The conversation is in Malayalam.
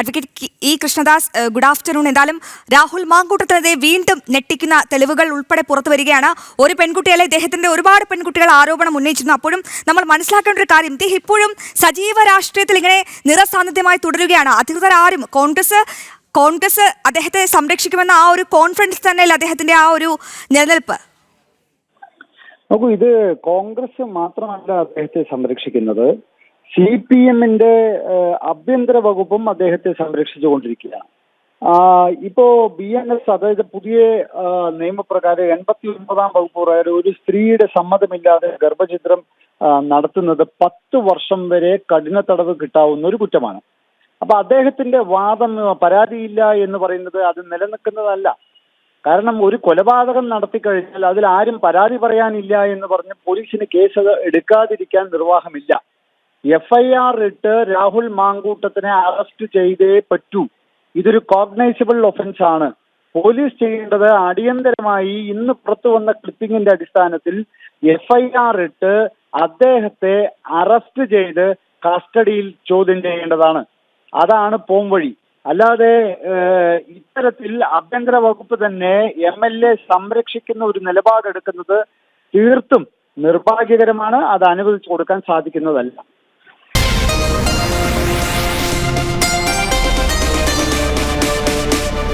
Advocate E Krishnadas good afternoon എന്തായാലും രാഹുൽ മാങ്കൂട്ടത്തിനെതിരെ വീണ്ടും ഞെട്ടിക്കുന്ന തെളിവുകൾ ഉൾപ്പെടെ പുറത്തു വരികയാണ്. ഒരു പെൺകുട്ടിയല്ലെ ഇദ്ദേഹത്തിന്റെ ഒരുപാട് പെൺകുട്ടികൾ ആരോപണം ഉന്നയിച്ചിരുന്നു. അപ്പോഴും നമ്മൾ മനസ്സിലാക്കേണ്ട ഒരു കാര്യം ഇദ്ദേഹം ഇപ്പോഴും സജീവ രാഷ്ട്രീയത്തിൽ ഇങ്ങനെ നിറസാന്നിധ്യമായി തുടരുകയാണ്. അധികൃതർ ആരും കോൺഗ്രസ് കോൺഗ്രസ് അദ്ദേഹത്തെ സംരക്ഷിക്കുമെന്ന ആ ഒരു കോൺഫിഡൻസ് തന്നെയല്ല അദ്ദേഹത്തിന്റെ ആ ഒരു നിലനിൽപ്പ്? നോക്കൂ ഇത് കോൺഗ്രസ് മാത്രമല്ല അദ്ദേഹത്തെ സംരക്ഷിക്കുന്നത്. സി പി എമ്മിന്റെ ആഭ്യന്തര വകുപ്പും അദ്ദേഹത്തെ സംരക്ഷിച്ചുകൊണ്ടിരിക്കുകയാണ്. ഇപ്പോ ബി എൻ എസ് അതായത് പുതിയ നിയമപ്രകാരം എൺപത്തി ഒൻപതാം വകുപ്പ് പ്രകാരം ഒരു സ്ത്രീയുടെ സമ്മതമില്ലാതെ ഗർഭചിത്രം നടത്തുന്നത് പത്ത് വർഷം വരെ കഠിന തടവ് കിട്ടാവുന്ന ഒരു കുറ്റമാണ്. അപ്പൊ അദ്ദേഹത്തിന്റെ വാദം പരാതിയില്ല എന്ന് പറയുന്നത് അത് നിലനിൽക്കുന്നതല്ല. കാരണം ഒരു കൊലപാതകം നടത്തി കഴിഞ്ഞാൽ അതിൽ ആരും പരാതി പറയാനില്ല എന്ന് പറഞ്ഞ് പോലീസിന് കേസ് എടുക്കാതിരിക്കാൻ നിർവാഹമില്ല. എഫ് ഐ ആർ ഇട്ട് രാഹുൽ മാങ്കൂട്ടത്തിനെ അറസ്റ്റ് ചെയ്തേ പറ്റൂ. ഇതൊരു കോഗ്നൈസബിൾ ഒഫൻസ് ആണ്. പോലീസ് ചെയ്യേണ്ടത് അടിയന്തരമായി ഇന്ന് പുറത്തു വന്ന ക്ലിപ്പിംഗിന്റെ അടിസ്ഥാനത്തിൽ എഫ് ഐ ആർ ഇട്ട് അദ്ദേഹത്തെ അറസ്റ്റ് ചെയ്ത് കസ്റ്റഡിയിൽ ചോദ്യം ചെയ്യേണ്ടതാണ്. അതാണ് പോംവഴി അല്ലാതെ ഇത്തരത്തിൽ ആഭ്യന്തര വകുപ്പ് തന്നെ എം എൽ എ സംരക്ഷിക്കുന്ന ഒരു നിലപാടെടുക്കുന്നത് തീർത്തും നിർഭാഗ്യകരമാണ്. അത് അനുവദിച്ചു കൊടുക്കാൻ സാധിക്കുന്നതല്ല.